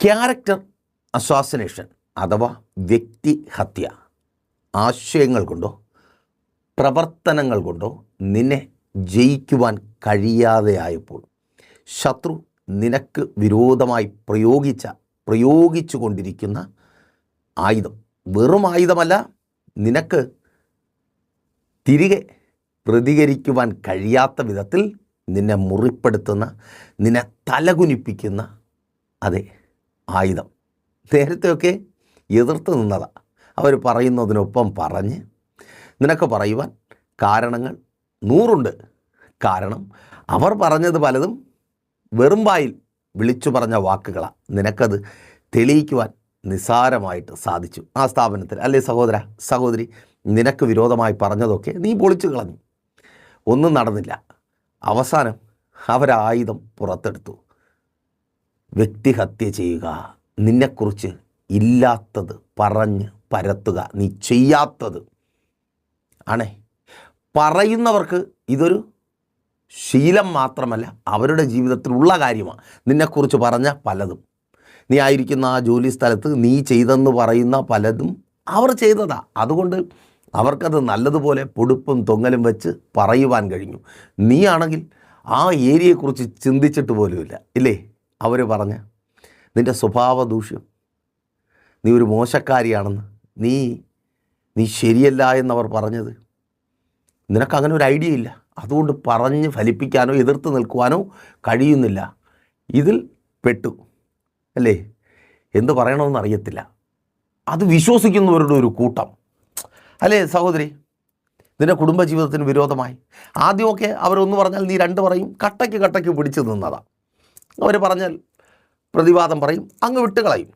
Character assassination അഥവാ വ്യക്തിഹത്യ ആശയങ്ങൾ കൊണ്ടോ പ്രവർത്തനങ്ങൾ കൊണ്ടോ നിന്നെ ജയിക്കുവാൻ കഴിയാതെയായപ്പോൾ ശത്രു നിനക്ക് വിരോധമായി പ്രയോഗിച്ച പ്രയോഗിച്ചു കൊണ്ടിരിക്കുന്ന ആയുധം. വെറും ആയുധമല്ല നിനക്ക് തിരികെ പ്രതികരിക്കുവാൻ കഴിയാത്ത വിധത്തിൽ നിന്നെ മുറിപ്പെടുത്തുന്ന നിന്നെ തലകുനിപ്പിക്കുന്ന അതെ ആയുധം. നേരത്തെയൊക്കെ എതിർത്ത് നിന്നതാണ് അവർ പറയുന്നതിനൊപ്പം പറഞ്ഞ് നിനക്ക് പറയുവാൻ കാരണങ്ങൾ നൂറുണ്ട്. കാരണം അവർ പറഞ്ഞത് പലതും വെറും വായിൽ വിളിച്ചു പറഞ്ഞ വാക്കുകളാണ് നിനക്കത് തെളിയിക്കുവാൻ നിസാരമായിട്ട് സാധിച്ചു. ആ സ്ഥാപനത്തിൽ. അല്ലേ സഹോദര സഹോദരി നിനക്ക് വിരോധമായി പറഞ്ഞതൊക്കെ നീ പൊളിച്ചു കളഞ്ഞു. ഒന്നും നടന്നില്ല. അവസാനം അവരായുധം പുറത്തെടുത്തു. വ്യക്തിഹത്യ ചെയ്യുക നിന്നെക്കുറിച്ച് ഇല്ലാത്തത് പറഞ്ഞ് പരത്തുക നീ ചെയ്യാത്തത് ആണേ. പറയുന്നവർക്ക് ഇതൊരു ശീലം മാത്രമല്ല അവരുടെ ജീവിതത്തിലുള്ള കാര്യമാണ്. നിന്നെക്കുറിച്ച് പറഞ്ഞ പലതും. നീ ആയിരിക്കുന്ന ആ ജോലി സ്ഥലത്ത് നീ ചെയ്തെന്ന് പറയുന്ന പലതും അവർ ചെയ്തതാ. അതുകൊണ്ട് അവർക്കത് നല്ലതുപോലെ പൊടുപ്പും തൊങ്ങലും വെച്ച് പറയുവാൻ കഴിഞ്ഞു. നീ ആണെങ്കിൽ ആ ഏരിയയെക്കുറിച്ച് ചിന്തിച്ചിട്ട് പോലുമില്ല ഇല്ലേ? അവർ പറഞ്ഞ് നിന്റെ സ്വഭാവ ദൂഷ്യം. നീ ഒരു മോശക്കാരിയാണെന്ന്. നീ നീ ശരിയല്ല എന്നവർ പറഞ്ഞത്. നിനക്ക് അങ്ങനെ ഒരു ഐഡിയ ഇല്ല. അതുകൊണ്ട് പറഞ്ഞ് ഫലിപ്പിക്കാനോ എതിർത്ത് നിൽക്കുവാനോ കഴിയുന്നില്ല. ഇതിൽ പെട്ടു. അല്ലേ? എന്ത് പറയണമെന്ന് അറിയത്തില്ല. അത് വിശ്വസിക്കുന്നവരുടെ ഒരു കൂട്ടം. അല്ലേ സഹോദരി? നിന്റെ കുടുംബജീവിതത്തിന് വിരോധമായി. ആദ്യമൊക്കെ അവരൊന്ന് പറഞ്ഞാൽ നീ രണ്ട് പറയും. കട്ടയ്ക്ക് കട്ടയ്ക്ക് പിടിച്ചു നിന്നതാ. അവർ പറഞ്ഞാൽ പ്രതിവാദം പറയും അങ്ങ് വിട്ടുകളയും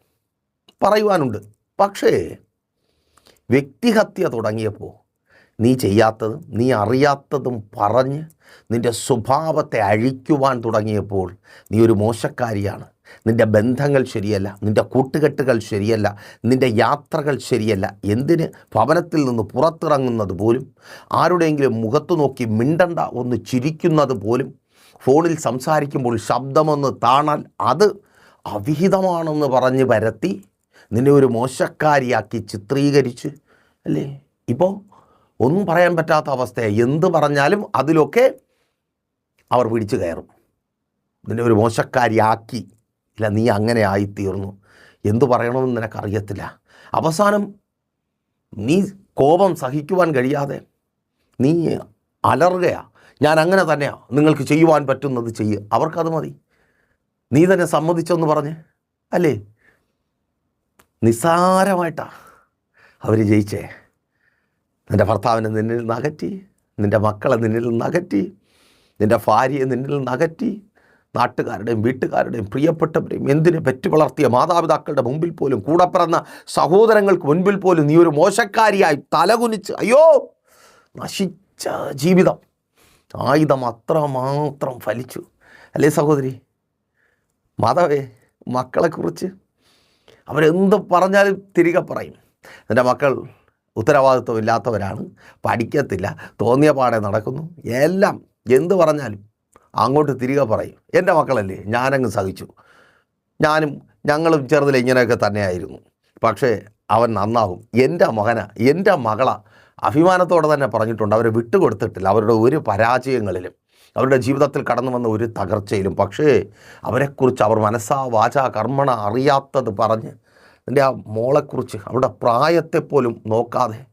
പറയുവാനുണ്ട്. പക്ഷേ വ്യക്തിഹത്യ തുടങ്ങിയപ്പോൾ നീ ചെയ്യാത്തതും നീ അറിയാത്തതും പറഞ്ഞ് നിന്റെ സ്വഭാവത്തെ അഴിക്കുവാൻ തുടങ്ങിയപ്പോൾ നീ ഒരു മോശക്കാരിയാണ്. നിന്റെ ബന്ധങ്ങൾ ശരിയല്ല നിന്റെ കൂട്ടുകെട്ടുകൾ ശരിയല്ല നിന്റെ യാത്രകൾ ശരിയല്ല. എന്തിന്? ഭവനത്തിൽ നിന്ന് പുറത്തിറങ്ങുന്നത് പോലും ആരുടെയെങ്കിലും മുഖത്ത് നോക്കി മിണ്ടണ്ട ഒന്ന് ചിരിക്കുന്നത് പോലും ഫോണിൽ സംസാരിക്കുമ്പോൾ ശബ്ദമൊന്ന് താണാൽ അത് അവിഹിതമാണെന്ന് പറഞ്ഞ് പരത്തി നിന്നെ ഒരു മോശക്കാരിയാക്കി ചിത്രീകരിച്ച് അല്ലേ? ഇപ്പോൾ ഒന്നും പറയാൻ പറ്റാത്ത അവസ്ഥയാണ് എന്ത് പറഞ്ഞാലും അതിലൊക്കെ അവർ പിടിച്ചു കയറും. നിന്നെ ഒരു മോശക്കാരിയാക്കി. ഇല്ല നീ അങ്ങനെ ആയിത്തീർന്നു. എന്തു പറയണമെന്ന് നിനക്കറിയത്തില്ല. അവസാനം നീ കോപം സഹിക്കുവാൻ കഴിയാതെ നീ അലറുകയാ. ഞാൻ അങ്ങനെ തന്നെയാണ് നിങ്ങൾക്ക് ചെയ്യുവാൻ പറ്റുന്നത് ചെയ്യുക അവർക്കത് മതി. നീ തന്നെ സമ്മതിച്ചെന്ന് പറഞ്ഞ് അല്ലേ? നിസ്സാരമായിട്ടാ അവർ ജയിച്ചേ. നിന്റെ ഭർത്താവിനെ നിന്നിൽ നകറ്റി നിന്റെ മക്കളെ നിന്നിൽ നകറ്റി നിന്റെ ഭാര്യയെ നിന്നിൽ നകറ്റി നാട്ടുകാരുടെയും വീട്ടുകാരുടെയും പ്രിയപ്പെട്ടവരെയും എന്തിനെ പെറ്റു വളർത്തിയ മാതാപിതാക്കളുടെ മുമ്പിൽ പോലും കൂടെ പിറന്ന സഹോദരങ്ങൾക്ക് മുൻപിൽ പോലും നീ ഒരു മോശക്കാരിയായി തലകുനിച്ച് അയ്യോ നശിച്ച ജീവിതം. ആയുധം അത്രമാത്രം ഫലിച്ചു. അല്ലേ സഹോദരി? മാതാവേ മക്കളെക്കുറിച്ച് അവരെന്ത് പറഞ്ഞാലും തിരികെ പറയും. എന്റെ മക്കൾ ഉത്തരവാദിത്വം ഇല്ലാത്തവരാണ് പഠിക്കത്തില്ല തോന്നിയ പാടെ നടക്കുന്നു. എല്ലാം എന്ത് പറഞ്ഞാലും അങ്ങോട്ട് തിരികെ പറയും. എന്റെ മക്കളല്ലേ ഞാനങ്ങ് സഹിച്ചു. ഞാനും ഞങ്ങളും ചെറുതിൽ ഇങ്ങനെയൊക്കെ തന്നെയായിരുന്നു. പക്ഷേ അവൻ നന്നാവും എന്റെ മകന എന്റെ മകള. അഭിമാനത്തോടെ തന്നെ പറഞ്ഞിട്ടുണ്ട്. അവരെ വിട്ടുകൊടുത്തിട്ടില്ല. അവരുടെ ഒരു പരാജയങ്ങളിലും അവരുടെ ജീവിതത്തിൽ കടന്നു വന്ന ഒരു തകർച്ചയിലും. പക്ഷേ അവരെക്കുറിച്ച് അവർ മനസ്സാ വാച കർമ്മണ അറിയാത്തത് പറഞ്ഞ് എന്റെ ആ മോളെക്കുറിച്ച് അവളുടെ പ്രായത്തെപ്പോലും നോക്കാതെ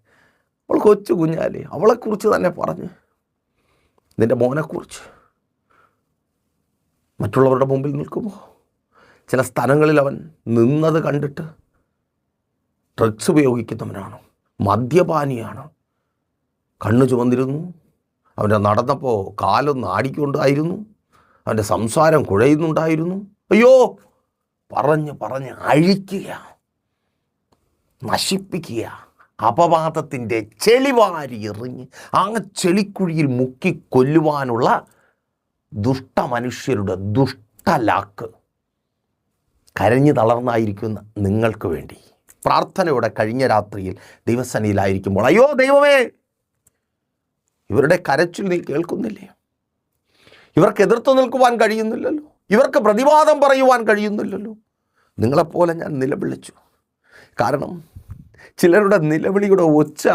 അവൾ കൊച്ചു കുഞ്ഞാലേ അവളെക്കുറിച്ച് തന്നെ പറഞ്ഞ് നിന്റെ മോനെക്കുറിച്ച് മറ്റുള്ളവരുടെ മുമ്പിൽ നിൽക്കുമ്പോൾ ചില സ്ഥലങ്ങളിൽ അവൻ നിന്നത് കണ്ടിട്ട് ഡ്രഗ്സ് ഉപയോഗിക്കുന്നവനാണ്? മദ്യപാനിയാണ്? കണ്ണു ചുമന്നിരുന്നു. അവന്റെ നടന്നപ്പോൾ കാലൊന്ന് ആടിക്കൊണ്ടായിരുന്നു. അവന്റെ സംസാരം കുഴയുന്നുണ്ടായിരുന്നു. അയ്യോ പറഞ്ഞ് പറഞ്ഞ് അഴിക്കുക നശിപ്പിക്കുക അപവാദത്തിന്റെ ചെളിവാരി എറിഞ്ഞ് ആ ചെളിക്കുഴിയിൽ മുക്കി കൊല്ലുവാനുള്ള ദുഷ്ടമനുഷ്യരുടെ ദുഷ്ടലാക്ക് കരഞ്ഞു തളർന്നായിരിക്കുന്ന നിങ്ങൾക്ക് വേണ്ടി. പ്രാർത്ഥനയോടെ കഴിഞ്ഞ രാത്രിയിൽ ദൈവസനയിലായിരിക്കുമ്പോൾ അയ്യോ ദൈവമേ ഇവരുടെ കരച്ചിൽ നീ കേൾക്കുന്നില്ലേ? ഇവർക്ക് എതിർത്ത് നിൽക്കുവാൻ കഴിയുന്നില്ലല്ലോ. ഇവർക്ക് പ്രതിവാദം പറയുവാൻ കഴിയുന്നില്ലല്ലോ. നിങ്ങളെപ്പോലെ ഞാൻ നിലവിളിച്ചു. കാരണം ചിലരുടെ നിലവിളിയുടെ ഒച്ച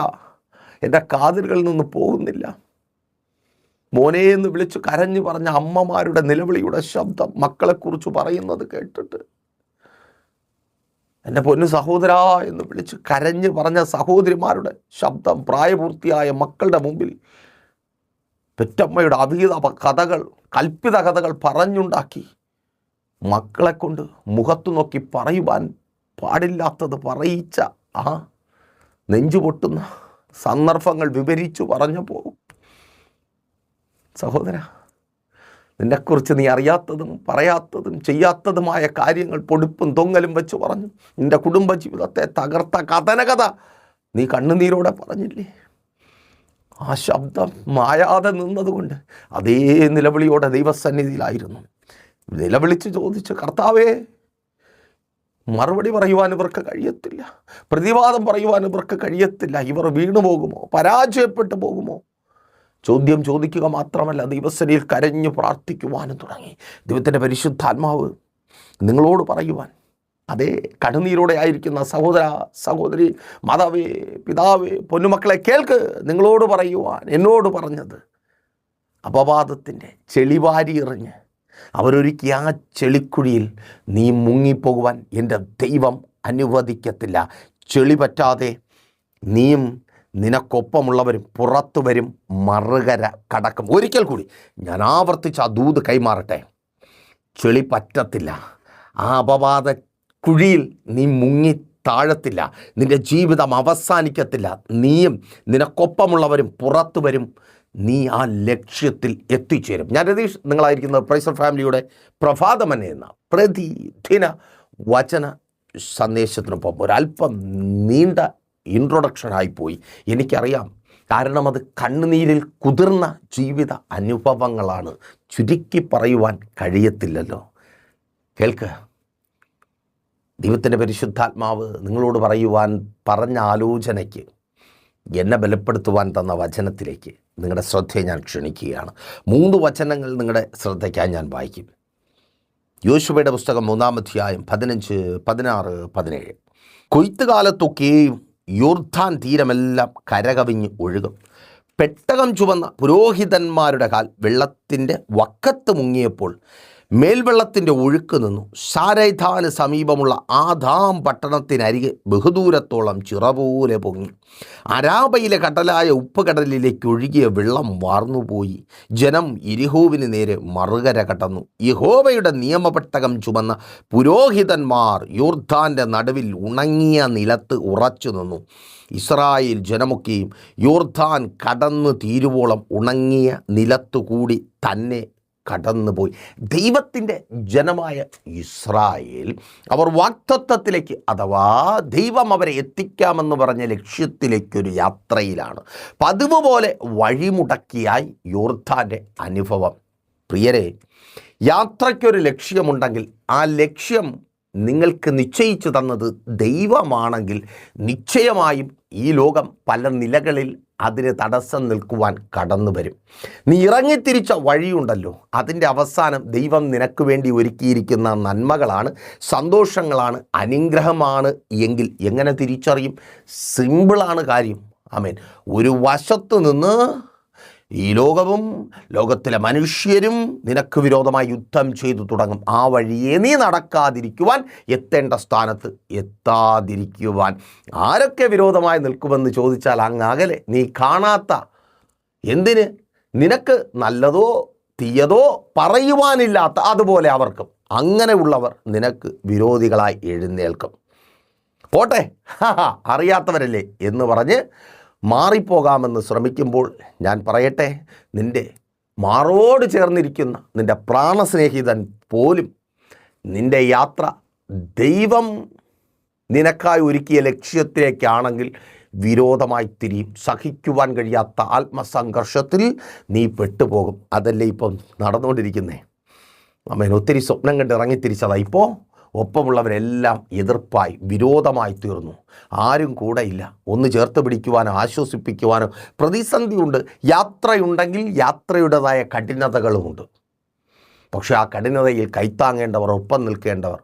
എന്റെ കാതിലുകളിൽ നിന്ന് പോകുന്നില്ല. മോനെ എന്ന് വിളിച്ചു കരഞ്ഞു പറഞ്ഞ അമ്മമാരുടെ നിലവിളിയുടെ ശബ്ദം മക്കളെക്കുറിച്ച് പറയുന്നത് കേട്ടിട്ട് എന്റെ പൊന്നു സഹോദര എന്ന് വിളിച്ച് കരഞ്ഞ് പറഞ്ഞ സഹോദരിമാരുടെ ശബ്ദം പ്രായപൂർത്തിയായ മക്കളുടെ മുമ്പിൽ പെറ്റമ്മയുടെ അവിഹിത കഥകൾ കൽപ്പിത കഥകൾ പറഞ്ഞുണ്ടാക്കി. മക്കളെ കൊണ്ട് മുഖത്തു നോക്കി പറയുവാൻ പാടില്ലാത്തത് പറയിച്ച ആ നെഞ്ചു പൊട്ടുന്ന സന്ദർഭങ്ങൾ വിവരിച്ചു പറഞ്ഞപ്പോൾ സഹോദര നിന്നെക്കുറിച്ച് നീ അറിയാത്തതും പറയാത്തതും ചെയ്യാത്തതുമായ കാര്യങ്ങൾ പൊടുപ്പും തൊങ്ങലും വെച്ച് പറഞ്ഞു. നിന്റെ കുടുംബജീവിതത്തെ തകർത്ത കഥനകഥ നീ കണ്ണുനീരോടെ പറഞ്ഞില്ലേ? ആ ശബ്ദം മായാതെ നിന്നതുകൊണ്ട് അതേ നിലവിളിയോടെ ദൈവസന്നിധിയിലായിരുന്നു. നിലവിളിച്ച് ചോദിച്ച് കർത്താവേ മറുപടി പറയുവാൻ ഇവർക്ക് കഴിയത്തില്ല. പ്രതിവാദം പറയുവാൻ ഇവർക്ക് കഴിയത്തില്ല. ഇവർ വീണു പോകുമോ പരാജയപ്പെട്ടു പോകുമോ? ചോദ്യം ചോദിക്കുക മാത്രമല്ല ദൈവസനയിൽ കരഞ്ഞു പ്രാർത്ഥിക്കുവാനും തുടങ്ങി. ദൈവത്തിന്റെ പരിശുദ്ധാത്മാവ് നിങ്ങളോട് പറയുവാൻ അതേ കടുനീരോടെ ആയിരിക്കുന്ന സഹോദര സഹോദരി മാതാവേ പിതാവേ പൊന്നുമക്കളെ കേൾക്ക് നിങ്ങളോട് പറയുവാൻ എന്നോട് പറഞ്ഞത്. അപവാദത്തിന്റെ ചെളിവാരി എറിഞ്ഞ് അവരൊരുക്കി ആ ചെളിക്കുഴിയിൽ നീ മുങ്ങിപ്പോകുവാൻ എന്റെ ദൈവം അനുവദിക്കത്തില്ല. ചെളി പറ്റാതെ നീയും നിനക്കൊപ്പമുള്ളവരും പുറത്തു വരും മറുകര കടക്കും. ഒരിക്കൽ കൂടി ഞാൻ ആവർത്തിച്ച് ആ ദൂത് കൈമാറട്ടെ. ചെളി പറ്റത്തില്ല ആ അപവാദ കുഴിയിൽ നീ മുങ്ങി താഴത്തില്ല. നിന്റെ ജീവിതം അവസാനിക്കത്തില്ല. നീയും നിനക്കൊപ്പമുള്ളവരും പുറത്തു വരും നീ ആ ലക്ഷ്യത്തിൽ എത്തിച്ചേരും. ഞാൻ രതീഷ് നിങ്ങളായിരിക്കുന്നത് പ്രൈസർ ഫാമിലിയുടെ പ്രഭാതമനെ എന്ന പ്രതിദിന വചന സന്ദേശത്തിനൊപ്പം ഒരല്പം നീണ്ട ഇൻട്രൊഡക്ഷനായി പോയി എനിക്കറിയാം. കാരണം അത് കണ്ണുനീരിൽ കുതിർന്ന ജീവിത അനുഭവങ്ങളാണ്. ചുരുക്കി പറയുവാൻ കഴിയത്തില്ലല്ലോ. കേൾക്ക്. ദൈവത്തിന്റെ പരിശുദ്ധാത്മാവ് നിങ്ങളോട് പറയുവാൻ പറഞ്ഞ ആലോചനയ്ക്ക് എന്നെ ബലപ്പെടുത്തുവാൻ തന്ന വചനത്തിലേക്ക് നിങ്ങളുടെ ശ്രദ്ധയെ ഞാൻ ക്ഷണിക്കുകയാണ്. മൂന്ന് വചനങ്ങൾ നിങ്ങളുടെ ശ്രദ്ധയ്ക്കായി ഞാൻ വായിക്കും. യോശുവയുടെ പുസ്തകം മൂന്നാം അധ്യായം പതിനഞ്ച് പതിനാറ് പതിനേഴ്. കൊയ്ത്തുകാലത്തൊക്കെയും യോർധാൻ തീരമെല്ലാം കരകവിഞ്ഞ് ഒഴുകും. പെട്ടകം ചുവന്ന പുരോഹിതന്മാരുടെ കാൽ വെള്ളത്തിന്റെ വക്കത്ത് മുങ്ങിയപ്പോൾ മേൽവെള്ളത്തിന്റെ ഒഴുക്ക് നിന്നു. സാരൈധാന് സമീപമുള്ള ആധാം പട്ടണത്തിനരികെ ബഹുദൂരത്തോളം ചിറപോലെ പൊങ്ങി. അരാബയിലെ കടലായ ഉപ്പുകടലിലേക്ക് ഒഴുകിയ വെള്ളം വാർന്നുപോയി. ജനം ഇരിഹോവിന് നേരെ മറുകര കടന്നു. യഹോവയുടെ നിയമപെട്ടകം ചുമന്ന പുരോഹിതന്മാർ യോർധാന്റെ നടുവിൽ ഉണങ്ങിയ നിലത്ത് ഉറച്ചു നിന്നു. ഇസ്രായേൽ ജനമൊക്കെയും യോർധാൻ കടന്നു തീരുവോളം ഉണങ്ങിയ നിലത്തുകൂടി തന്നെ കടന്നുപോയി. ദൈവത്തിന്റെ ജനമായ ഇസ്രായേൽ അവർ വാക്തത്വത്തിലേക്ക് അഥവാ ദൈവം അവരെ എത്തിക്കാമെന്ന് പറഞ്ഞ ലക്ഷ്യത്തിലേക്കൊരു യാത്രയിലാണ്. പതിവ് പോലെ വഴിമുടക്കിയായി യോർധാന്റെ അനുഭവം. പ്രിയരെ യാത്രയ്ക്കൊരു ലക്ഷ്യമുണ്ടെങ്കിൽ ആ ലക്ഷ്യം നിങ്ങൾക്ക് നിശ്ചയിച്ചു തന്നത് ദൈവമാണെങ്കിൽ നിശ്ചയമായും ഈ ലോകം പല നിലകളിൽ അതിന് തടസ്സം നിൽക്കുവാൻ കടന്നു വരും. നീ ഇറങ്ങിത്തിരിച്ച വഴിയുണ്ടല്ലോ. അതിന്റെ അവസാനം ദൈവം നിനക്ക് വേണ്ടി ഒരുക്കിയിരിക്കുന്ന നന്മകളാണ് സന്തോഷങ്ങളാണ് അനുഗ്രഹമാണ് എങ്കിൽ എങ്ങനെ തിരിച്ചറിയും? സിമ്പിളാണ് കാര്യം. ആമേൻ ഒരു വശത്ത് നിന്ന് ഈ ലോകവും ലോകത്തിലെ മനുഷ്യരും നിനക്ക് വിരോധമായി യുദ്ധം ചെയ്തു തുടങ്ങും. ആ വഴിയെ നീ നടക്കാതിരിക്കുവാൻ എത്തേണ്ട സ്ഥാനത്ത് എത്താതിരിക്കുവാൻ. ആരൊക്കെ വിരോധമായി നിൽക്കുമെന്ന് ചോദിച്ചാൽ അങ്ങാകലെ നീ കാണാത്ത എന്തിന്? നിനക്ക് നല്ലതോ തീയതോ പറയുവാനില്ലാത്ത അതുപോലെ അവർക്കും. അങ്ങനെയുള്ളവർ നിനക്ക് വിരോധികളായി എഴുന്നേൽക്കും. പോട്ടെ. അറിയാത്തവരല്ലേ എന്ന് പറഞ്ഞ് മാറിപ്പോകാമെന്ന് ശ്രമിക്കുമ്പോൾ ഞാൻ പറയട്ടെ നിന്റെ മാറോട് ചേർന്നിരിക്കുന്ന നിന്റെ പ്രാണസ്നേഹിതൻ പോലും നിന്റെ യാത്ര ദൈവം നിനക്കായി ഒരുക്കിയ ലക്ഷ്യത്തിലേക്കാണെങ്കിൽ വിരോധമായി തിരിയും. സഹിക്കുവാൻ കഴിയാത്ത ആത്മസംഘർഷത്തിൽ നീ പെട്ടുപോകും. അതല്ലേ ഇപ്പം നടന്നുകൊണ്ടിരിക്കുന്നേ? അമ്മേൻ ഒത്തിരി സ്വപ്നം കണ്ട് ഇറങ്ങിത്തിരിച്ചതാ. ഇപ്പോൾ ഒപ്പമുള്ളവരെല്ലാം എതിർപ്പായി വിരോധമായി തീർന്നു. ആരും കൂടെയില്ല ഒന്ന് ചേർത്ത് പിടിക്കുവാനോ ആശ്വസിപ്പിക്കുവാനോ പ്രതിസന്ധിയുണ്ട്. യാത്രയുണ്ടെങ്കിൽ യാത്രയുടേതായ കഠിനതകളുമുണ്ട്. പക്ഷേ ആ കഠിനതയിൽ കൈത്താങ്ങേണ്ടവർ ഒപ്പം നിൽക്കേണ്ടവർ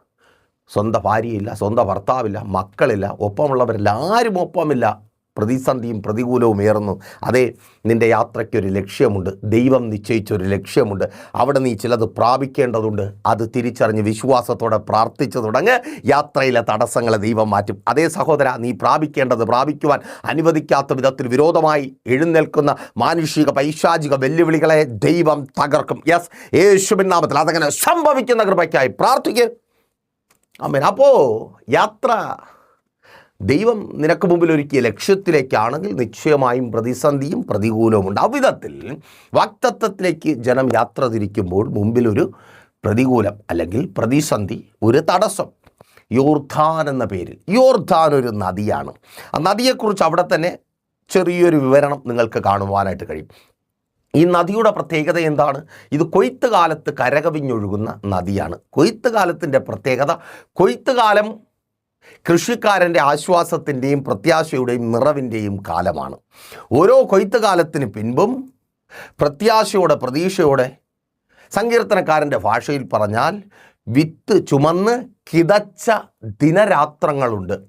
സ്വന്തം ഭാര്യയില്ല സ്വന്തം ഭർത്താവില്ല മക്കളില്ല ഒപ്പമുള്ളവരില്ല ആരും ഒപ്പമില്ല. പ്രതിസന്ധിയും പ്രതികൂലവും ഏറുന്നു. അതേ നിന്റെ യാത്രയ്ക്കൊരു ലക്ഷ്യമുണ്ട്. ദൈവം നിശ്ചയിച്ചൊരു ലക്ഷ്യമുണ്ട്. അവിടെ നീ ചിലത് പ്രാപിക്കേണ്ടതുണ്ട്. അത് തിരിച്ചറിഞ്ഞ് വിശ്വാസത്തോടെ പ്രാർത്ഥിച്ചു തുടങ്ങ് യാത്രയിലെ തടസ്സങ്ങളെ ദൈവം മാറ്റും. അതേ സഹോദര നീ പ്രാപിക്കേണ്ടത് പ്രാപിക്കുവാൻ അനുവദിക്കാത്ത വിധത്തിൽ വിരോധമായി എഴുന്നേൽക്കുന്ന മാനുഷിക പൈശാചിക വെല്ലുവിളികളെ ദൈവം തകർക്കും. യെസ് യേശുവിൻ നാമത്തിൽ അതങ്ങനെ സംഭവിക്കുന്ന കൃപയ്ക്കായി പ്രാർത്ഥിക്കുക അമ്മേൻ അപ്പോൾ യാത്ര ദൈവം നിനക്ക് മുമ്പിൽ ഒരുക്കിയ ലക്ഷ്യത്തിലേക്കാണെങ്കിൽ നിശ്ചയമായും പ്രതിസന്ധിയും പ്രതികൂലവും ഉണ്ട്. അവിധത്തിൽ വാക്തത്വത്തിലേക്ക് ജനം യാത്ര തിരിക്കുമ്പോൾ മുമ്പിലൊരു പ്രതികൂലം അല്ലെങ്കിൽ പ്രതിസന്ധി ഒരു തടസ്സം. യോർധാൻ എന്ന പേരിൽ. യോർധാൻ ഒരു നദിയാണ്. ആ നദിയെക്കുറിച്ച് അവിടെ തന്നെ ചെറിയൊരു വിവരണം നിങ്ങൾക്ക് കാണുവാനായിട്ട് കഴിയും. ഈ നദിയുടെ പ്രത്യേകത എന്താണ്? ഇത് കൊയ്ത്ത് കാലത്ത് കരകവിഞ്ഞൊഴുകുന്ന നദിയാണ്. കൊയ്ത്ത് കാലത്തിന്റെ പ്രത്യേകത കൊയ്ത്ത് കാലം കൃഷിക്കാരന്റെ ആശ്വാസത്തിന്റെയും പ്രത്യാശയുടെയും നിറവിന്റെയും കാലമാണ്. ഓരോ കൊയ്ത്ത് കാലത്തിന് പിൻപും പ്രത്യാശയോടെ പ്രതീക്ഷയോടെ സങ്കീർത്തനക്കാരന്റെ ഭാഷയിൽ പറഞ്ഞാൽ വിത്ത് ചുമന്ന് കിതച്ച ദിനരാത്രങ്ങളുണ്ട്.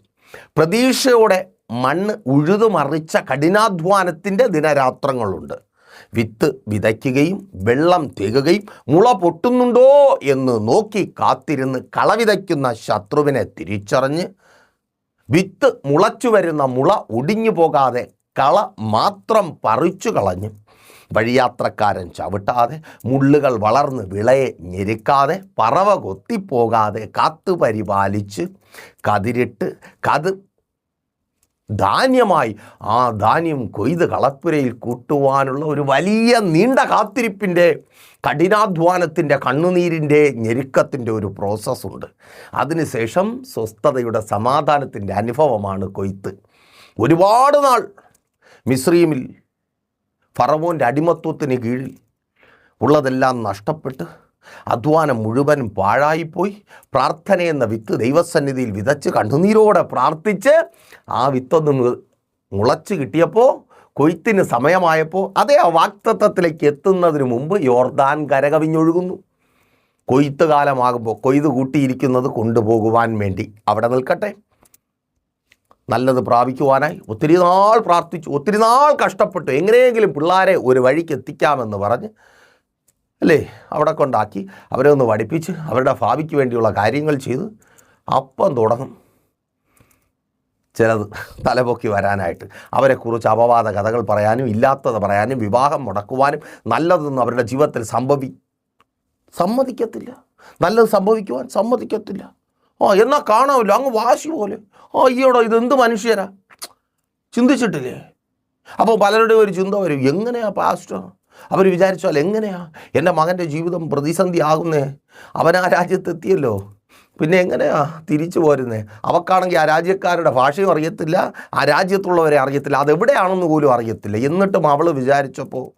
പ്രതീക്ഷയോടെ മണ്ണ് ഉഴുതുമറിച്ച കഠിനാധ്വാനത്തിന്റെ ദിനരാത്രങ്ങളുണ്ട്. വിത്ത് വിതയ്ക്കുകയും വെള്ളം തേകുകയും മുള പൊട്ടുന്നുണ്ടോ എന്ന് നോക്കി കാത്തിരുന്ന് കളവിതയ്ക്കുന്ന ശത്രുവിനെ തിരിച്ചറിഞ്ഞ് വിത്ത് മുളച്ചു വരുന്ന മുള ഒടിഞ്ഞു പോകാതെ കള മാത്രം പറിച്ചു കളഞ്ഞ് വഴിയാത്രക്കാരൻ ചവിട്ടാതെ മുള്ളുകൾ വളർന്ന് വിളയെ ഞെരുക്കാതെ പറവ കൊത്തിപ്പോകാതെ കാത്തു പരിപാലിച്ച് കതിരിട്ട് കത് ധാന്യമായി ആ ധാന്യം കൊയ്ത് കളപ്പുരയിൽ കൂട്ടുവാനുള്ള ഒരു വലിയ നീണ്ട കാത്തിരിപ്പിന്റെ കഠിനാധ്വാനത്തിന്റെ കണ്ണുനീരിന്റെ ഞെരുക്കത്തിന്റെ ഒരു പ്രോസസ്സുണ്ട് അതിനുശേഷം സ്വസ്ഥതയുടെ സമാധാനത്തിന്റെ അനുഭവമാണ് കൊയ്ത്ത്. ഒരുപാട് നാൾ മിശ്രീമിൽ ഫറവോന്റെ അടിമത്വത്തിന് കീഴിൽ ഉള്ളതെല്ലാം നഷ്ടപ്പെട്ട് അധ്വാനം മുഴുവനും പാഴായിപ്പോയി. പ്രാർത്ഥന എന്ന വിത്ത് ദൈവസന്നിധിയിൽ വിതച്ച് കണ്ണുനീരോടെ പ്രാർത്ഥിച്ച് ആ വിത്തൊന്ന് മുളച്ച് കിട്ടിയപ്പോൾ കൊയ്ത്തിന് സമയമായപ്പോൾ അതേ ആ വാക്തത്വത്തിലേക്ക് എത്തുന്നതിന് മുമ്പ് യോർദാൻ കരകവിഞ്ഞൊഴുകുന്നു. കൊയ്ത്ത് കാലമാകുമ്പോൾ കൊയ്ത് കൂട്ടിയിരിക്കുന്നത് കൊണ്ടുപോകുവാൻ വേണ്ടി അവിടെ നിൽക്കട്ടെ. നല്ലത് പ്രാപിക്കുവാനായി. ഒത്തിരി നാൾ പ്രാർത്ഥിച്ചു ഒത്തിരി നാൾ കഷ്ടപ്പെട്ടു. എങ്ങനെയെങ്കിലും പിള്ളേരെ ഒരു വഴിക്ക് എത്തിക്കാമെന്ന് പറഞ്ഞ് അല്ലേ? അവിടെ കൊണ്ടാക്കി അവരെ ഒന്ന് പഠിപ്പിച്ച് അവരുടെ ഭാവിക്ക് വേണ്ടിയുള്ള കാര്യങ്ങൾ ചെയ്ത് അപ്പം തുടങ്ങും. ചിലത് തലപൊക്കി വരാനായിട്ട്. അവരെക്കുറിച്ച് അപവാദ കഥകൾ പറയാനും ഇല്ലാത്തത് പറയാനും വിവാഹം മുടക്കുവാനും നല്ലതൊന്നും അവരുടെ ജീവിതത്തിൽ സംഭവി സമ്മതിക്കത്തില്ല. നല്ലത് സംഭവിക്കുവാൻ സമ്മതിക്കത്തില്ല. ആ എന്നാൽ കാണാമല്ലോ അങ്ങ് വാശി പോലെ. ആ ഈയോടോ ഇത് എന്ത് മനുഷ്യരാ? ചിന്തിച്ചിട്ടില്ലേ? അപ്പോൾ പലരുടെയും ഒരു ചിന്ത വരും എങ്ങനെയാ പാസ്റ്റർ അവർ വിചാരിച്ചാൽ എങ്ങനെയാ? എന്റെ മകന്റെ ജീവിതം പ്രതിസന്ധി ആകുന്നേ? അവൻ ആ രാജ്യത്തെത്തിയല്ലോ പിന്നെ എങ്ങനെയാ തിരിച്ചു പോരുന്നേ? അവക്കാണെങ്കിൽ ആ രാജ്യക്കാരുടെ ഭാഷയും അറിയത്തില്ല ആ രാജ്യത്തുള്ളവരെ അറിയത്തില്ല. അതെവിടെയാണെന്ന് പോലും അറിയത്തില്ല. എന്നിട്ടും അവൾ വിചാരിച്ചപ്പോൾ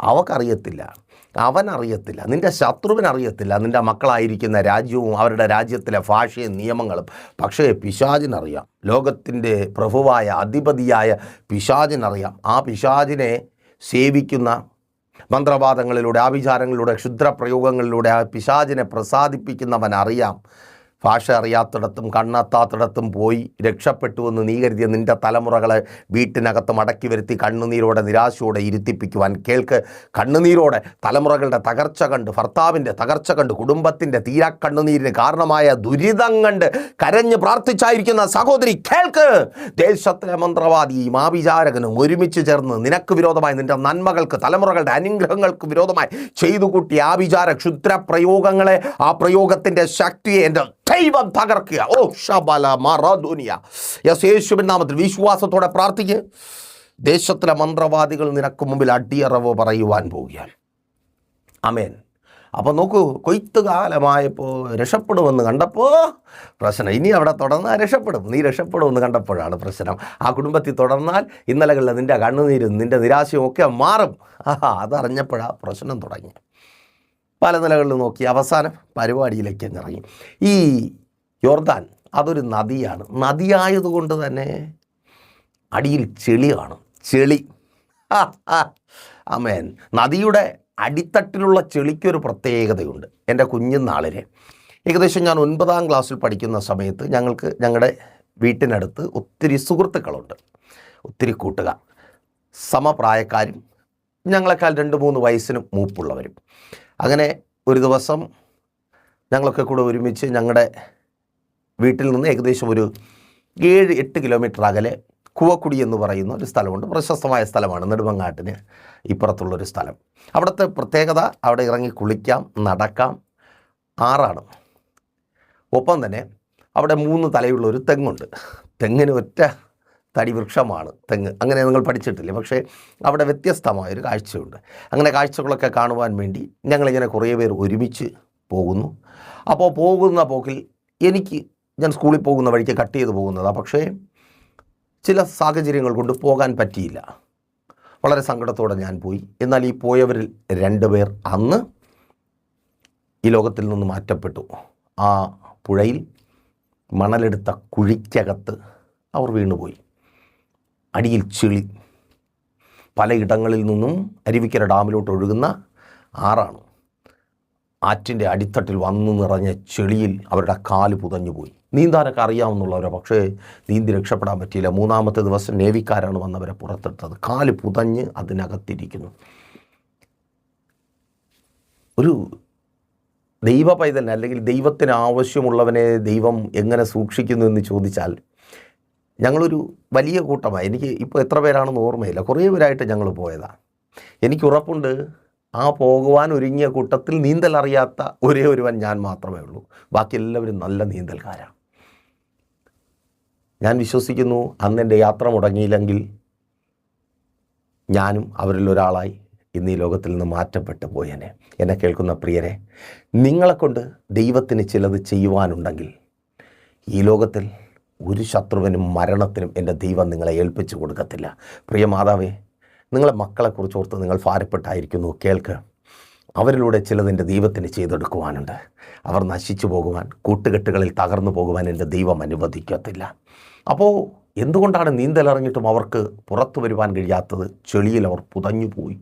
അവക്കറിയത്തില്ല. അവനറിയത്തില്ല. നിന്റെ ശത്രുവിനറിയത്തില്ല. നിന്റെ മക്കളായിരിക്കുന്ന രാജ്യവും അവരുടെ രാജ്യത്തിലെ ഭാഷയും നിയമങ്ങളും. പക്ഷേ പിശാചിനറിയാം. ലോകത്തിന്റെ പ്രഭുവായ അധിപതിയായ പിശാചിനറിയാം. ആ പിശാചിനെ സേവിക്കുന്ന മന്ത്രവാദങ്ങളിലൂടെ ആഭിചാരങ്ങളിലൂടെ ക്ഷുദ്രപ്രയോഗങ്ങളിലൂടെ ആ പിശാചിനെ പ്രസാദിപ്പിക്കുന്നവൻ അറിയാം ഭാഷ അറിയാത്തിടത്തും കണ്ണെത്താത്തിടത്തും പോയി രക്ഷപ്പെട്ടു എന്ന് നീ കരുതിയ നിന്റെ തലമുറകളെ വീട്ടിനകത്ത് മടക്കി വരുത്തി കണ്ണുനീരോടെ നിരാശയോടെ ഇരുത്തിപ്പിക്കുവാൻ കേൾക്ക്. കണ്ണുനീരോടെ തലമുറകളുടെ തകർച്ച കണ്ട് ഭർത്താവിന്റെ തകർച്ച കണ്ട് കുടുംബത്തിന്റെ തീരാ കണ്ണുനീരിന് കാരണമായ ദുരിതം കണ്ട് കരഞ്ഞ് പ്രാർത്ഥിച്ചായിരിക്കുന്ന സഹോദരി കേൾക്ക്. ദേശത്തിലെ മന്ത്രവാദിയും ആവിചാരകനും ഒരുമിച്ച് ചേർന്ന് നിനക്ക് വിരോധമായി നിന്റെ നന്മകൾക്ക് തലമുറകളുടെ അനുഗ്രഹങ്ങൾക്ക് വിരോധമായി ചെയ്തു കൂട്ടിയ ആവിചാര ക്ഷുദ്ര പ്രയോഗങ്ങളെ ആ പ്രയോഗത്തിന്റെ ശക്തിയെ എന്റെ ദൈവം തകർക്കുക ഓ ഷബല മറദുനിയ യെസ് യേശുവിൻ നാമത്തിൽ വിശ്വാസത്തോടെ പ്രാർത്ഥിക്കുക ദേശത്തിലെ മന്ത്രവാദികൾ നിനക്ക് മുമ്പിൽ അടിയറവ് പറയുവാൻ പോവുകയാണ്. അമേൻ അപ്പോൾ നോക്കൂ കൊയ്ത്ത് കാലമായപ്പോൾ രക്ഷപ്പെടുമെന്ന് കണ്ടപ്പോൾ പ്രശ്നം. ഇനി അവിടെ തുടർന്നാൽ രക്ഷപ്പെടും. നീ രക്ഷപ്പെടുമെന്ന് കണ്ടപ്പോഴാണ് പ്രശ്നം. ആ കുടുംബത്തിൽ തുടർന്നാൽ ഇന്നലകളിൽ നിന്റെ കണ്ണുനീരും നിന്റെ നിരാശയും ഒക്കെ മാറും. അതറിഞ്ഞപ്പോഴാണ് പ്രശ്നം തുടങ്ങി പല നിലകളിൽ നോക്കി അവസാനം പരിപാടിയിലേക്ക് ഇറങ്ങി. ഈ യോർദാൻ അതൊരു നദിയാണ്. നദിയായതുകൊണ്ട് തന്നെ അടിയിൽ ചെളി കാണും. ചെളി. അമേൻ. നദിയുടെ അടിത്തട്ടിലുള്ള ചെളിക്കൊരു പ്രത്യേകതയുണ്ട്. എന്റെ കുഞ്ഞുനാളിലെ ഏകദേശം ഞാൻ ഒൻപതാം ക്ലാസ്സിൽ പഠിക്കുന്ന സമയത്ത് ഞങ്ങൾക്ക് ഞങ്ങളുടെ വീട്ടിനടുത്ത് ഒത്തിരി സുഹൃത്തുക്കളുണ്ട്. ഒത്തിരി കൂട്ടുകാർ സമപ്രായക്കാരും ഞങ്ങളെക്കാൾ രണ്ട് മൂന്ന് വയസ്സിനും മൂപ്പുള്ളവരും. അങ്ങനെ ഒരു ദിവസം ഞങ്ങളൊക്കെ കൂടെ ഒരുമിച്ച് ഞങ്ങളുടെ വീട്ടിൽ നിന്ന് ഏകദേശം ഒരു ഏഴ് എട്ട് കിലോമീറ്റർ അകലെ കുവക്കുടി എന്ന് പറയുന്ന ഒരു സ്ഥലമുണ്ട്. പ്രശസ്തമായ സ്ഥലമാണ്. നെടുമങ്ങാട്ടിന് ഇപ്പുറത്തുള്ളൊരു സ്ഥലം. അവിടുത്തെ പ്രത്യേകത അവിടെ ഇറങ്ങി കുളിക്കാം നടക്കാം. ആറാണ്. ഒപ്പം തന്നെ അവിടെ മൂന്ന് തലയുള്ള ഒരു തെങ്ങുണ്ട്. തെങ്ങിന് ഒറ്റ തടി വൃക്ഷമാണ് തെങ്ങ്. അങ്ങനെ നിങ്ങൾ പഠിച്ചിട്ടില്ല. പക്ഷേ അവിടെ വ്യത്യസ്തമായൊരു കാഴ്ചയുണ്ട്. അങ്ങനെ കാഴ്ചകളൊക്കെ കാണുവാൻ വേണ്ടി ഞങ്ങളിങ്ങനെ കുറേ പേർ ഒരുമിച്ച് പോകുന്നു. അപ്പോൾ പോകുന്ന പോക്കിൽ എനിക്ക് ഞാൻ സ്കൂളിൽ പോകുന്ന വഴിക്ക് കട്ട് ചെയ്ത് പോകുന്നതാണ് പക്ഷേ ചില സാഹചര്യങ്ങൾ കൊണ്ട് പോകാൻ പറ്റിയില്ല. വളരെ സങ്കടത്തോടെ ഞാൻ പോയി. എന്നാൽ ഈ പോയവരിൽ രണ്ട് പേർ അന്ന് ഈ ലോകത്തിൽ നിന്ന് മാറ്റപ്പെട്ടു. ആ പുഴയിൽ മണലെടുത്ത കുഴിക്കകത്ത് അവർ വീണുപോയി. അടിയിൽ ചെളി. പലയിടങ്ങളിൽ നിന്നും അരുവിക്കര ഡാമിലോട്ട് ഒഴുകുന്ന ആറാണ്. ആറ്റിന്റെ അടിത്തട്ടിൽ വന്നു നിറഞ്ഞ ചെളിയിൽ അവരുടെ കാൽ പുതഞ്ഞുപോയി നീന്താനൊക്കെ അറിയാവുന്നുള്ളവരോ പക്ഷേ നീന്തി രക്ഷപ്പെടാൻ പറ്റിയില്ല. മൂന്നാമത്തെ ദിവസം നേവിക്കാരാണ് വന്നവരെ പുറത്തെടുത്തത്. കാൽ പുതഞ്ഞ് അതിനകത്തിരിക്കുന്നു. ഒരു ദൈവ പൈതന്നെ അല്ലെങ്കിൽ ദൈവത്തിന് ആവശ്യമുള്ളവനെ ദൈവം എങ്ങനെ സൂക്ഷിക്കുന്നു എന്ന് ചോദിച്ചാൽ ഞങ്ങളൊരു വലിയ കൂട്ടമായി. എനിക്ക് ഇപ്പോൾ എത്ര പേരാണെന്ന് ഓർമ്മയില്ല. കുറേ പേരായിട്ട് ഞങ്ങൾ പോയതാണ് എനിക്ക് ഉറപ്പുണ്ട് ആ പോകുവാൻ ഒരുങ്ങിയ കൂട്ടത്തിൽ നീന്തൽ അറിയാത്ത ഒരേ ഒരുവൻ ഞാൻ മാത്രമേ ഉള്ളൂ. ബാക്കി എല്ലാവരും നല്ല നീന്തൽക്കാരാണ് ഞാൻ വിശ്വസിക്കുന്നു അന്ന് എന്റെ യാത്ര മുടങ്ങിയില്ലെങ്കിൽ ഞാനും അവരിൽ ഒരാളായി ഇന്ന് ഈ ലോകത്തിൽ നിന്ന് മാറ്റപ്പെട്ടു പോയനെ എന്നെ കേൾക്കുന്ന പ്രിയരെ നിങ്ങളെക്കൊണ്ട് ദൈവത്തിന് ചിലത് ചെയ്യുവാനുണ്ടെങ്കിൽ ഈ ലോകത്തിൽ ഒരു ശത്രുവിനും മരണത്തിനും എന്റെ ദൈവം നിങ്ങളെ ഏൽപ്പിച്ചു കൊടുക്കത്തില്ല. പ്രിയ മാതാവേ നിങ്ങളെ മക്കളെക്കുറിച്ച് ഓർത്ത് നിങ്ങൾ ഭാരപ്പെട്ടായിരിക്കുന്നു. കേൾക്ക്. അവരിലൂടെ ചിലതിന്റെ ദൈവത്തിന് ചെയ്തെടുക്കുവാനുണ്ട്. അവർ നശിച്ചു പോകുവാൻ കൂട്ടുകെട്ടുകളിൽ തകർന്നു പോകുവാൻ എന്റെ ദൈവം അനുവദിക്കത്തില്ല. അപ്പോൾ എന്തുകൊണ്ടാണ് നീന്തലിറങ്ങിയിട്ടും അവർക്ക് പുറത്തു വരുവാൻ കഴിയാത്തത്? ചെളിയിൽ അവർ പുതഞ്ഞു പോയി.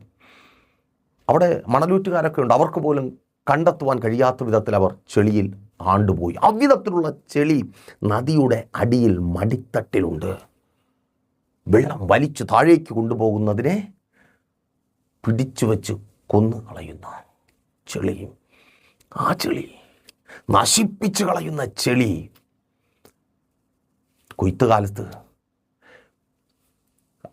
അവിടെ മണലൂറ്റുകാരൊക്കെ ഉണ്ട്. അവർക്ക് പോലും കണ്ടെത്തുവാൻ കഴിയാത്ത വിധത്തിൽ അവർ ചെളിയിൽ ആണ്ടുപോയി. അവിധത്തിലുള്ള ചെളി നദിയുടെ അടിയിൽ മടിത്തട്ടിലുണ്ട്. വെള്ളം വലിച്ചു താഴേക്ക് കൊണ്ടുപോകുന്നതിനെ പിടിച്ചു വച്ച് കൊന്നു കളയുന്ന ചെളിയും ആ ചെളി നശിപ്പിച്ചു കളയുന്ന ചെളി കൊയ്ത്തുകാലത്ത്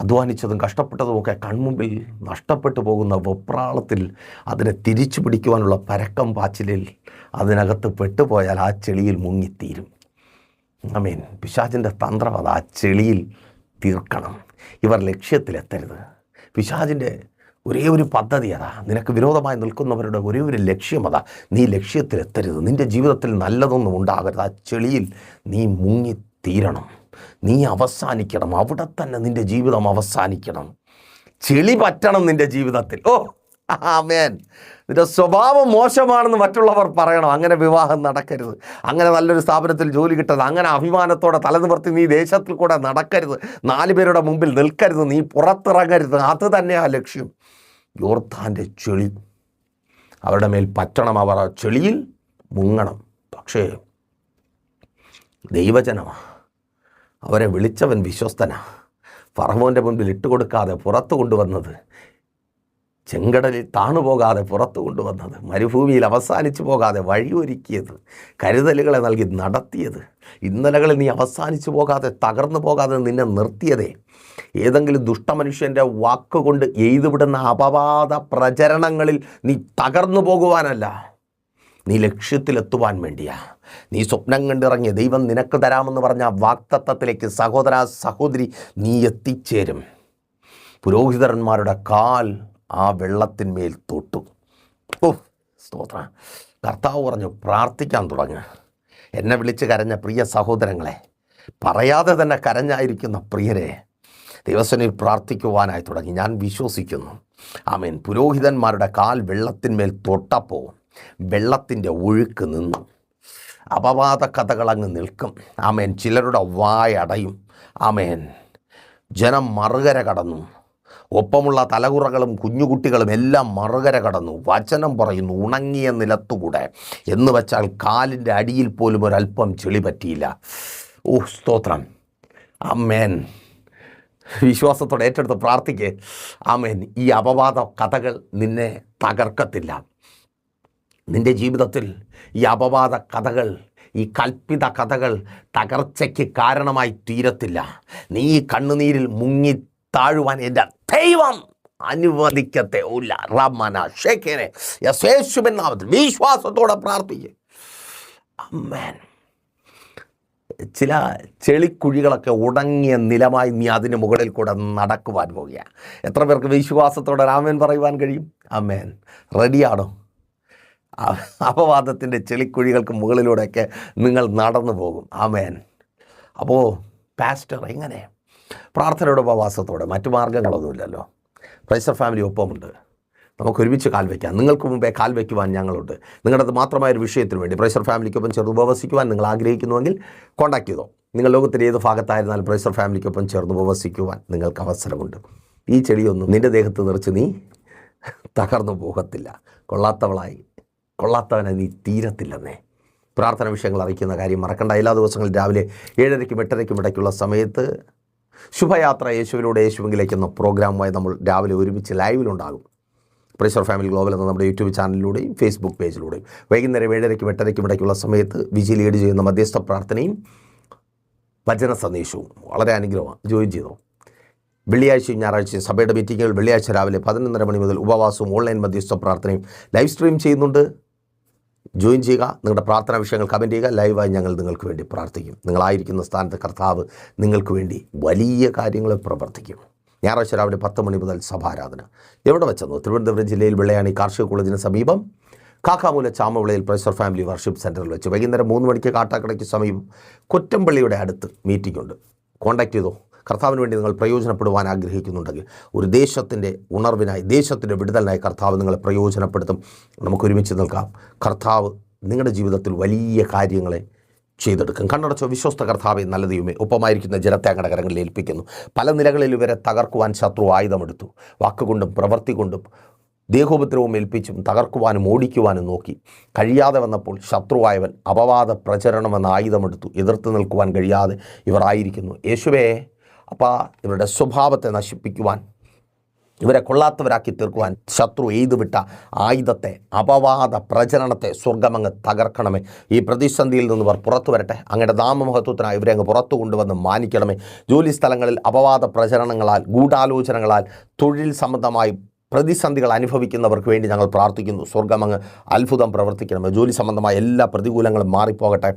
അധ്വാനിച്ചതും കഷ്ടപ്പെട്ടതുമൊക്കെ കൺമുമ്പിൽ നഷ്ടപ്പെട്ടു പോകുന്ന വെപ്രാളത്തിൽ അതിനെ തിരിച്ചു പിടിക്കുവാനുള്ള പരക്കം പാച്ചിലിൽ അതിനകത്ത് പെട്ടുപോയാൽ ആ ചെളിയിൽ മുങ്ങിത്തീരും. അമീൻ പിശാചിന്റെ തന്ത്രം അത് ആ ചെളിയിൽ തീർക്കണം. ഇവർ ലക്ഷ്യത്തിലെത്തരുത്. പിശാചിന്റെ ഒരേ ഒരു പദ്ധതി അതാ. നിനക്ക് വിരോധമായി നിൽക്കുന്നവരുടെ ഒരേ ഒരു ലക്ഷ്യം അതാ. നീ ലക്ഷ്യത്തിലെത്തരുത്. നിന്റെ ജീവിതത്തിൽ നല്ലതൊന്നും ഉണ്ടാകരുത്. ആ ചെളിയിൽ നീ മുങ്ങി തീരണം നീ അവസാനിക്കണം. അവിടെ തന്നെ നിന്റെ ജീവിതം അവസാനിക്കണം. ചെളി പറ്റണം നിന്റെ ജീവിതത്തിൽ. ഓ ആമേൻ. നിന്റെ സ്വഭാവം മോശമാണെന്ന് മറ്റുള്ളവർ പറയണം. അങ്ങനെ വിവാഹം നടക്കരുത്. അങ്ങനെ നല്ലൊരു സ്ഥാപനത്തിൽ ജോലി കിട്ടരുത്. അങ്ങനെ അഭിമാനത്തോടെ തലനിവർത്തി നീ ദേശത്തിൽ കൂടെ നടക്കരുത്. നാല് പേരുടെ മുമ്പിൽ നിൽക്കരുത്. നീ പുറത്തിറങ്ങരുത്. അത് തന്നെയാ ലക്ഷ്യം. യോർത്താന്റെ ചെളി. അവരുടെ മേൽ പറ്റണം അവർ. ആ ചെളിയിൽ മുങ്ങണം. പക്ഷേ ദൈവജനമാണ് അവരെ വിളിച്ചവൻ വിശ്വസ്തനാ. ഫറവോന്റെ മുൻപിൽ ഇട്ടുകൊടുക്കാതെ പുറത്തു കൊണ്ടുവന്നത് ചെങ്കടലിൽ താണുപോകാതെ പുറത്തു കൊണ്ടുവന്നത് മരുഭൂമിയിൽ അവസാനിച്ചു പോകാതെ വഴിയൊരുക്കിയത് കരുതലുകളെ നൽകി നടത്തിയത് ഇന്നലകളിൽ നീ അവസാനിച്ചു പോകാതെ തകർന്നു പോകാതെ നിന്നെ നിർത്തിയതേ. ഏതെങ്കിലും ദുഷ്ടമനുഷ്യന്റെ വാക്കുകൊണ്ട് എയ്തുവിടുന്ന അപവാദ പ്രചരണങ്ങളിൽ നീ തകർന്നു പോകുവാനല്ല നീ ലക്ഷ്യത്തിലെത്തുവാൻ വേണ്ടിയാ. നീ സ്വപ്നം കണ്ടിറങ്ങിയ ദൈവം നിനക്ക് തരാമെന്ന് പറഞ്ഞ വാക്തത്വത്തിലേക്ക് സഹോദര സഹോദരി നീ എത്തിച്ചേരും. പുരോഹിതന്മാരുടെ കാൽ ആ വെള്ളത്തിന്മേൽ തൊട്ടു. ഓ സ്തോത്ര. കർത്താവ് പറഞ്ഞു പ്രാർത്ഥിക്കാൻ തുടങ്ങുക എന്നെ വിളിച്ച് കരഞ്ഞ പ്രിയ സഹോദരങ്ങളെ പറയാതെ തന്നെ കരഞ്ഞായിരിക്കുന്ന പ്രിയരെ ദിവസനിൽ പ്രാർത്ഥിക്കുവാനായി തുടങ്ങി. ഞാൻ വിശ്വസിക്കുന്നു. ആമേൻ. പുരോഹിതന്മാരുടെ കാൽ വെള്ളത്തിന്മേൽ തൊട്ടപ്പോൾ വെള്ളത്തിന്റെ ഒഴുക്ക് നിന്നു. അപവാദ കഥകളങ്ങ് നിൽക്കും. ആമേൻ. ചിലരുടെ വായടയും ആമേൻ. ജനം മറുകര കടന്നു. ഒപ്പമുള്ള തലകുറകളും കുഞ്ഞുകുട്ടികളും എല്ലാം മറുകര കടന്നു. വചനം പറയുന്നു ഉണങ്ങിയ നിലത്തുകൂടെ. എന്ന് വെച്ചാൽ കാലിന്റെ അടിയിൽ പോലും ഒരല്പം ചെളി പറ്റിയില്ല. ഓ സ്തോത്രം. അമ്മേൻ വിശ്വാസത്തോടെ ഏറ്റെടുത്ത് പ്രാർത്ഥിക്കേ. ആമേൻ. ഈ അപവാദ കഥകൾ നിന്നെ തകർക്കത്തില്ല. നിന്റെ ജീവിതത്തിൽ ഈ അപവാദ കഥകൾ ഈ കൽപ്പിത കഥകൾ തകർച്ചയ്ക്ക് കാരണമായി തീരത്തില്ല. നീ ഈ കണ്ണുനീരിൽ മുങ്ങി താഴുവാൻ എന്റെ ദൈവം അനുവദിക്കത്തെ ഇല്ല റമന ഷേഖേനെ വിശ്വാസത്തോടെ പ്രാർത്ഥിക്കുക അമ്മേൻ. ചില ചെളിക്കുഴികളൊക്കെ ഉടങ്ങിയ നിലമായി നീ അതിന് മുകളിൽ കൂടെ നടക്കുവാൻ പോവുകയാണ്. എത്ര പേർക്ക് വിശ്വാസത്തോടെ രാമൻ പറയുവാൻ കഴിയും? അമ്മേൻ. റെഡിയാണോ? അപവാദത്തിന്റെ ചെളിക്കുഴികൾക്ക് മുകളിലൂടെയൊക്കെ നിങ്ങൾ നടന്നു പോകും. ആമേൻ. അപ്പോൾ പാസ്റ്റർ എങ്ങനെ? പ്രാർത്ഥനയുടെ ഉപവാസത്തോടെ മറ്റു മാർഗങ്ങളൊന്നുമില്ലല്ലോ. പ്രൈസർ ഫാമിലി ഒപ്പമുണ്ട്. നമുക്ക് ഒരുമിച്ച് കാൽ വയ്ക്കാം. നിങ്ങൾക്ക് മുമ്പേ കാൽ വയ്ക്കുവാൻ ഞങ്ങളുണ്ട്. നിങ്ങളുടെ മാത്രമായ ഒരു വിഷയത്തിന് വേണ്ടി പ്രൈസർ ഫാമിലിക്കൊപ്പം ചേർന്ന് ഉപവസിക്കുവാൻ നിങ്ങൾ ആഗ്രഹിക്കുന്നുവെങ്കിൽ കോൺടാക്ട് ചെയ്തോ. നിങ്ങൾ ലോകത്തിന്റെ ഏത് ഭാഗത്തായിരുന്നാലും പ്രൈസർ ഫാമിലിക്കൊപ്പം ചേർന്ന് ഉപവസിക്കുവാൻ നിങ്ങൾക്ക് അവസരമുണ്ട്. ഈ ചെടിയൊന്നും നിന്റെ ദേഹത്ത് നിറച്ച് നീ തകർന്നു പോകത്തില്ല. കൊള്ളാത്തവളായി. കൊള്ളാത്തവനെ നീ തീരത്തില്ലെന്നേ. പ്രാർത്ഥന വിഷയങ്ങൾ അറിയിക്കുന്ന കാര്യം മറക്കണ്ട. എല്ലാ ദിവസങ്ങളും രാവിലെ ഏഴരയ്ക്കും എട്ടരയ്ക്കും ഇടയ്ക്കുള്ള സമയത്ത് ശുഭയാത്ര യേശുവിലൂടെ യേശുവിലേക്ക് എന്ന പ്രോഗ്രാമുമായി നമ്മൾ രാവിലെ ഒരുമിച്ച് ലൈവിലുണ്ടാകും. പ്രഷർ ഫാമിലി ഗ്ലോബൽ എന്ന നമ്മുടെ യൂട്യൂബ് ചാനലിലൂടെയും ഫേസ്ബുക്ക് പേജിലൂടെയും. വൈകുന്നേരം ഏഴരയ്ക്കും എട്ടരയ്ക്കും ഇടയ്ക്കുള്ള സമയത്ത് വിജി ലീഡ് ചെയ്യുന്ന മധ്യസ്ഥ പ്രാർത്ഥനയും വചന സന്ദേശവും വളരെ അനുഗ്രഹമാണ്. ജോയിൻ ചെയ്തോ. വെള്ളിയാഴ്ചയും ഞായറാഴ്ചയും സഭയുടെ മീറ്റിങ്ങുകൾ വെള്ളിയാഴ്ച രാവിലെ പതിനൊന്നര മണി മുതൽ ഉപവാസവും ഓൺലൈൻ മധ്യസ്ഥ പ്രാർത്ഥനയും ലൈവ് സ്ട്രീം ചെയ്യുന്നുണ്ട്. ജോയിൻ ചെയ്യുക. നിങ്ങളുടെ പ്രാർത്ഥനാ വിഷയങ്ങൾ കമന്റ് ചെയ്യുക. ലൈവായി ഞങ്ങൾ നിങ്ങൾക്ക് വേണ്ടി പ്രാർത്ഥിക്കും. നിങ്ങളായിരിക്കുന്ന സ്ഥാനത്ത് കർത്താവ് നിങ്ങൾക്ക് വേണ്ടി വലിയ കാര്യങ്ങൾ പ്രവർത്തിക്കും. ഞായറാഴ്ച രാവിലെ പത്ത് മണി മുതൽ സഭാരാധന. എവിടെ വെച്ചെന്നു? തിരുവനന്തപുരം ജില്ലയിൽ വെള്ളയാണി കാർഷിക കോളേജിന് സമീപം കാക്കാമൂല ചാമവിളയിൽ പ്രൊഫസർ ഫാമിലി വർഷിപ്പ് സെന്ററിൽ വെച്ച് വൈകുന്നേരം മൂന്ന് മണിക്ക് കാട്ടാക്കടയ്ക്ക് സമീപം കൊറ്റമ്പള്ളിയുടെ അടുത്ത് മീറ്റിംഗ് ഉണ്ട്. കോൺടാക്റ്റ് ചെയ്തോ? കർത്താവിന് വേണ്ടി നിങ്ങൾ പ്രയോജനപ്പെടുവാൻ ആഗ്രഹിക്കുന്നുണ്ടെങ്കിൽ ഒരു ദേശത്തിന്റെ ഉണർവിനായി ദേശത്തിന്റെ വിടുതലിനായി കർത്താവ് നിങ്ങളെ പ്രയോജനപ്പെടുത്തും. നമുക്ക് ഒരുമിച്ച് നിൽക്കാം. കർത്താവ് നിങ്ങളുടെ ജീവിതത്തിൽ വലിയ കാര്യങ്ങളെ ചെയ്തെടുക്കും. കണ്ണടച്ചോ വിശ്വസ്ത കർത്താവെ നല്ല ഒപ്പമായിരിക്കുന്ന ജനത്തെ അങ്ങടെ കരങ്ങളിൽ ഏൽപ്പിക്കുന്നു. പല നിലകളിൽ ഇവരെ തകർക്കുവാൻ ശത്രു ആയുധമെടുത്തു. വാക്കുകൊണ്ടും പ്രവൃത്തി കൊണ്ടും ദേഹോപദ്രവം ഏൽപ്പിച്ചും തകർക്കുവാനും ഓടിക്കുവാനും നോക്കി. കഴിയാതെ വന്നപ്പോൾ ശത്രുവായവൻ അപവാദ പ്രചരണമെന്ന ആയുധമെടുത്തു. എതിർത്ത് നിൽക്കുവാൻ കഴിയാതെ ഇവർ ആയിരിക്കുന്നു. യേശുവേ അപ്പോൾ ഇവരുടെ സ്വഭാവത്തെ നശിപ്പിക്കുവാൻ ഇവരെ കൊള്ളാത്തവരാക്കി തീർക്കുവാൻ ശത്രു എയ്തുവിട്ട ആയുധത്തെ അപവാദ പ്രചരണത്തെ സ്വർഗമങ്ങ് തകർക്കണമേ. ഈ പ്രതിസന്ധിയിൽ നിന്ന് ഇവർ പുറത്തു വരട്ടെ. അങ്ങയുടെ നാമമഹത്വത്തിനായി ഇവരെ അങ്ങ് പുറത്തു കൊണ്ടുവന്ന് മാനിക്കണമേ. ജോലി സ്ഥലങ്ങളിൽ അപവാദ പ്രചരണങ്ങളാൽ ഗൂഢാലോചനകളാൽ തൊഴിൽ സംബന്ധമായി പ്രതിസന്ധികൾ അനുഭവിക്കുന്നവർക്ക് വേണ്ടി ഞങ്ങൾ പ്രാർത്ഥിക്കുന്നു. സ്വർഗമങ്ങ് അത്ഭുതം പ്രവർത്തിക്കണമേ. ജോലി സംബന്ധമായ എല്ലാ പ്രതികൂലങ്ങളും മാറിപ്പോകട്ടെ.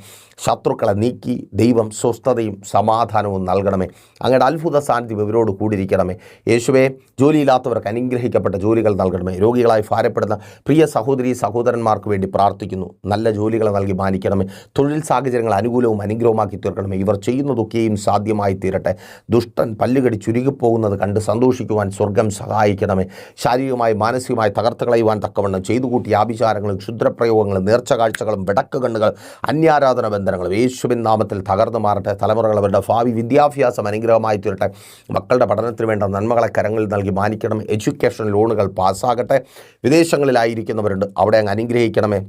ശത്രുക്കളെ നീക്കി ദൈവം സ്വസ്ഥതയും സമാധാനവും നൽകണമേ. അങ്ങയുടെ അത്ഭുത സാന്നിധ്യം ഇവരോട് കൂടിയിരിക്കണമേ. യേശുവെ ജോലിയില്ലാത്തവർക്ക് അനുഗ്രഹിക്കപ്പെട്ട ജോലികൾ നൽകണമേ. രോഗികളായി ഭാരപ്പെടുന്ന പ്രിയ സഹോദരി സഹോദരന്മാർക്ക് വേണ്ടി പ്രാർത്ഥിക്കുന്നു. നല്ല ജോലികൾ നൽകി മാനിക്കണമേ. തൊഴിൽ സാഹചര്യങ്ങൾ അനുകൂലവും അനുഗ്രഹമാക്കി തീർക്കണമേ. ഇവർ ചെയ്യുന്നതൊക്കെയും സാധ്യമായി തീരട്ടെ ദുഷ്ടൻ പല്ലുകടി ചുരുങ്ങിപ്പോകുന്നത് കണ്ട് സന്തോഷിക്കുവാൻ സ്വർഗം സഹായിക്കണമേ. ശാരീരികമായി മാനസികമായി തകർത്ത് കളയുവാൻ തക്കവണ്ണം ചെയ്തു കൂട്ടിയ ആഭിചാരങ്ങളും ക്ഷുദ്രപ്രയോഗങ്ങളും നേർച്ച കാഴ്ചകളും വിടക്ക് കണ്ണുകൾ അന്യാരാധന ബന്ധനങ്ങളും യേശുവിൻ നാമത്തിൽ തകർന്നു മാറട്ടെ. തലമുറകൾ അവരുടെ ഭാവി വിദ്യാഭ്യാസം അനുഗ്രഹമായി തീരട്ടെ. മക്കളുടെ പഠനത്തിന് വേണ്ട നന്മകളെ കരങ്ങളിൽ നൽകി മാനിക്കണം. എഡ്യൂക്കേഷൻ ലോണുകൾ പാസ്സാകട്ടെ. വിദേശങ്ങളിലായിരിക്കുന്നവരുണ്ട്. അവിടെ അങ്ങ് അനുഗ്രഹിക്കണമേ.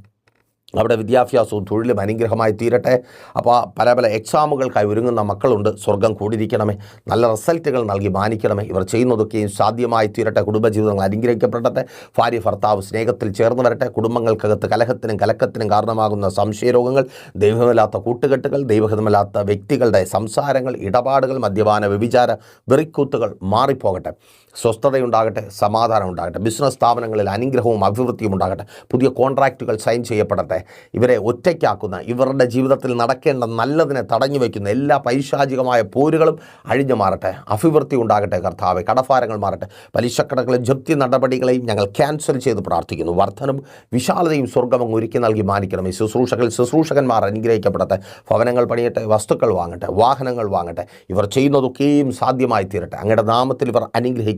അവിടെ വിദ്യാഭ്യാസവും തൊഴിലും അനുഗ്രഹമായി തീരട്ടെ. അപ്പോൾ പല പല എക്സാമുകൾക്കായി ഒരുങ്ങുന്ന മക്കളുണ്ട്. സ്വർഗം കൂടിയിരിക്കണമേ. നല്ല റിസൾട്ടുകൾ നൽകി മാനിക്കണമേ. ഇവർ ചെയ്യുന്നതൊക്കെയും സാധ്യമായി തീരട്ടെ. കുടുംബജീവിതങ്ങൾ അനുഗ്രഹിക്കപ്പെടട്ടെ. ഭാര്യ ഭർത്താവ് സ്നേഹത്തിൽ ചേർന്ന് വരട്ടെ. കുടുംബങ്ങൾക്കകത്ത് കലഹത്തിനും കലക്കത്തിനും കാരണമാകുന്ന സംശയരോഗങ്ങൾ ദൈവമില്ലാത്ത കൂട്ടുകെട്ടുകൾ ദൈവഹിതമില്ലാത്ത വ്യക്തികളുടെ സംസാരങ്ങൾ ഇടപാടുകൾ മദ്യപാന വ്യഭിചാര വെറിക്കൂത്തുകൾ മാറിപ്പോകട്ടെ. സ്വസ്ഥതയുണ്ടാകട്ടെ സമാധാനം ഉണ്ടാകട്ടെ ബിസിനസ് സ്ഥാപനങ്ങളിൽ അനുഗ്രഹവും അഭിവൃദ്ധിയും ഉണ്ടാകട്ടെ പുതിയ കോൺട്രാക്റ്റുകൾ സൈൻ ചെയ്യപ്പെടട്ടെ. ഇവരെ ഒറ്റയ്ക്കാക്കുന്ന ഇവരുടെ ജീവിതത്തിൽ നടക്കേണ്ട നല്ലതിനെ തടഞ്ഞു വയ്ക്കുന്ന എല്ലാ പൈശാചികമായ പോരുകളും അഴിഞ്ഞു മാറട്ടെ. അഭിവൃദ്ധി ഉണ്ടാകട്ടെ കർത്താവ് കടഫാരങ്ങൾ മാറട്ടെ. പലിശക്കടകളും ജപ്തി നടപടികളെയും ഞങ്ങൾ ക്യാൻസൽ ചെയ്ത് പ്രാർത്ഥിക്കുന്നു. വർധനും വിശാലതയും സ്വർഗം ഒരുക്കി നൽകി മാനിക്കണം. ഈ ശുശ്രൂഷകൾ ശുശ്രൂഷകന്മാർ അനുഗ്രഹിക്കപ്പെടട്ടെ. ഭവനങ്ങൾ പണിയട്ടെ വസ്തുക്കൾ വാങ്ങട്ടെ വാഹനങ്ങൾ വാങ്ങട്ടെ. ഇവർ ചെയ്യുന്നതൊക്കെയും സാധ്യമായി തീരട്ടെ അങ്ങയുടെ നാമത്തിൽ ഇവർ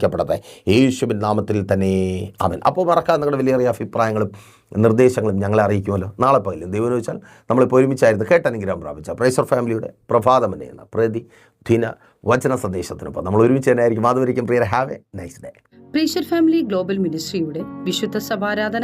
അനുഗ്രഹിക്കപ്പെടട്ടെ യേശുവിൻ നാമത്തിൽ തന്നെ. അവൻ അപ്പോൾ മറക്കാതെ നിങ്ങളുടെ വലിയ അഭിപ്രായങ്ങളും നിർദ്ദേശങ്ങളും ഞങ്ങളെ അറിയിക്കുമല്ലോ. നാളെ പകലും ദൈവം വെച്ചാൽ നമ്മളിപ്പോൾ ഒരുമിച്ചായിരുന്നു കേട്ടനുഗ്രഹം പ്രാപിച്ച. പ്രൈസർ ഫാമിലിയുടെ പ്രഭാതം എന്ന പ്രതി ദിന വചന സന്ദേശത്തിനൊപ്പം നമ്മൾ ഒരുമിച്ച് തന്നെ ആയിരിക്കും. Prior have a nice day precious family global മിനിസ്ട്രിയുടെ വിശുദ്ധ സഭാരാധന.